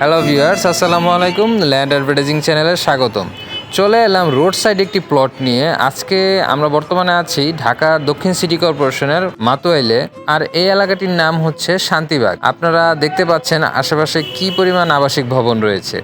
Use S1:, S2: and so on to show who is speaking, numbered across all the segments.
S1: Hello viewers আসসালামু আলাইকুম। Land advertising চ্যানেলে স্বাগতম। চলে এলাম রোড সাইড একটি প্লট নিয়ে। আজকে আমরা বর্তমানে আছি ঢাকা দক্ষিণ সিটি কর্পোরেশনের মাতোয়াইলে। আর এই এলাকাটির নাম হচ্ছে শান্তিবাগ। আপনারা দেখতে পাচ্ছেন আশেপাশে কি পরিমাণ আবাসিক ভবন রয়েছে।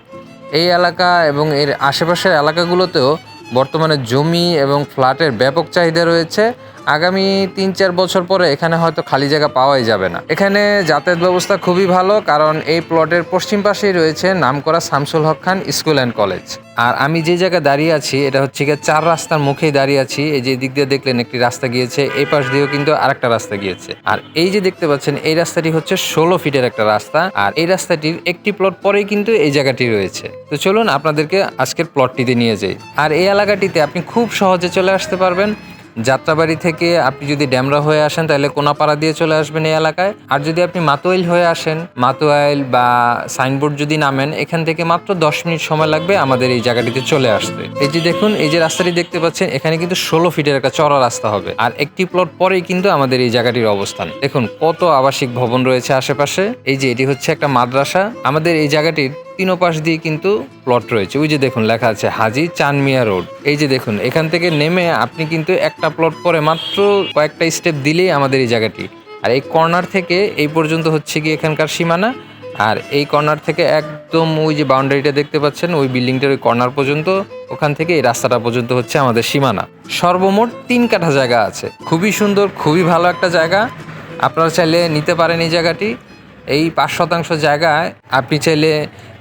S1: এই এলাকা এবং এর আশেপাশের এলাকাগুলোতেও বর্তমানে জমি এবং ফ্ল্যাটের ব্যাপক চাহিদা রয়েছে। আগামী তিন চার বছর পরে এখানে হয়তো খালি জায়গা পাওয়াই যাবে না। এখানে যাতায়াত ব্যবস্থা খুবই ভালো, কারণ এই প্লটের পশ্চিম পাশেই রয়েছে নামকরা Shamsul Haque Khan school and college. আর আমি যে জায়গায় দাঁড়িয়ে আছি, এটা হচ্ছে গিয়ে চার রাস্তার মুখেই দাঁড়িয়ে আছি। এই যে দিক দিয়ে দেখলেন একটি রাস্তা গিয়েছে, এই পাশ দিয়েও কিন্তু আরেকটা রাস্তা গিয়েছে। আর এই যে দেখতে পাচ্ছেন, এই রাস্তাটি হচ্ছে ষোলো ফিটের একটা রাস্তা, আর এই রাস্তাটির একটি প্লট পরেই কিন্তু এই জায়গাটি রয়েছে। তো চলুন আপনাদেরকে আজকের প্লটটিতে নিয়ে যাই। আর এই এলাকাটিতে আপনি খুব সহজে চলে আসতে পারবেন। যাত্রাবাড়ি থেকে আপনি যদি ড্যামরা হয়ে আসেন, তাহলে কোনাপাড়া দিয়ে চলে আসবেন এই এলাকায়। আর যদি আপনি মাতোয়াইল হয়ে আসেন, মাতোয়াইল বা সাইনবোর্ড যদি নামেন, এখান থেকে মাত্র দশ মিনিট সময় লাগবে আমাদের এই জায়গাটিতে চলে আসতে। এই যে দেখুন, এই যে রাস্তাটি দেখতে পাচ্ছেন, এখানে কিন্তু ষোলো ফিটের একটা চড়া রাস্তা হবে। আর একটি প্লট পরেই কিন্তু আমাদের এই জায়গাটির অবস্থান। দেখুন, কত আবাসিক ভবন রয়েছে আশেপাশে। এই যে এটি হচ্ছে একটা মাদ্রাসা। আমাদের এই জায়গাটির তিন পাশ দিয়ে কিন্তু প্লট রয়েছে। ওই যে দেখুন, লেখা আছে হাজি চানমিয়া রোড। এই যে দেখুন, এখান থেকে নেমে আপনি কিন্তু একটা প্লট পরে মাত্র কয়েকটা স্টেপ দিলেই আমাদের এই জায়গাটি। আর এই কর্নার থেকে এই পর্যন্ত হচ্ছে কি এখানকার সীমানা। আর এই কর্নার থেকে একদম ওই যে বাউন্ডারিটা দেখতে পাচ্ছেন, ওই বিল্ডিংটার ওই কর্নার পর্যন্ত, ওখান থেকে এই রাস্তাটা পর্যন্ত হচ্ছে আমাদের সীমানা। সর্বমোট তিন কাঠা জায়গা আছে। খুবই সুন্দর, খুবই ভালো একটা জায়গা। আপনারা চাইলে নিতে পারেন এই জায়গাটি। এই পাঁচ শতাংশ জায়গায় আপনি চাইলে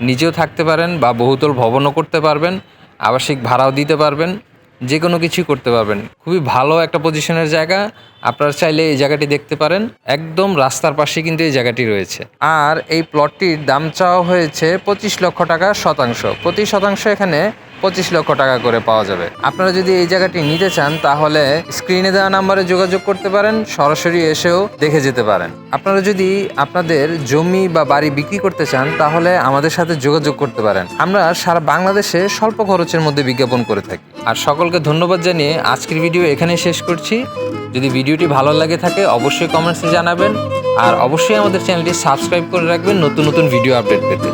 S1: নিজেও থাকতে পারেন বা বহুতল ভবনও করতে পারবেন, আবাসিক ভাড়াও দিতে পারবেন যে কোনো কিছুই করতে পারবেন। খুবই ভালো একটা পজিশনের জায়গা, আপনারা চাইলে এই জায়গাটি দেখতে পারেন। একদম রাস্তার পাশে কিন্তু এই জায়গাটি রয়েছে। আর এই প্লটটির দাম চাওয়া হয়েছে পঁচিশ লক্ষ টাকা শতাংশ। প্রতি শতাংশ এখানে পঁচিশ লক্ষ টাকা করে পাওয়া যাবে। আপনারা যদি এই জায়গাটি নিতে চান, তাহলে স্ক্রিনে দেওয়া নাম্বারে যোগাযোগ করতে পারেন, সরাসরি এসেও দেখে যেতে পারেন। আপনারা যদি আপনাদের জমি বা বাড়ি বিক্রি করতে চান, তাহলে আমাদের সাথে যোগাযোগ করতে পারেন। আমরা সারা বাংলাদেশে স্বল্প খরচের মধ্যে বিজ্ঞাপন করে থাকি। আর সকলকে ধন্যবাদ জানিয়ে আজকের ভিডিও এখানেই শেষ করছি। যদি ভিডিওটি ভালো লাগে থাকে, অবশ্যই কমেন্টসে জানাবেন। আর অবশ্যই আমাদের চ্যানেলটি সাবস্ক্রাইব করে রাখবেন নতুন নতুন ভিডিও আপডেট পেতে।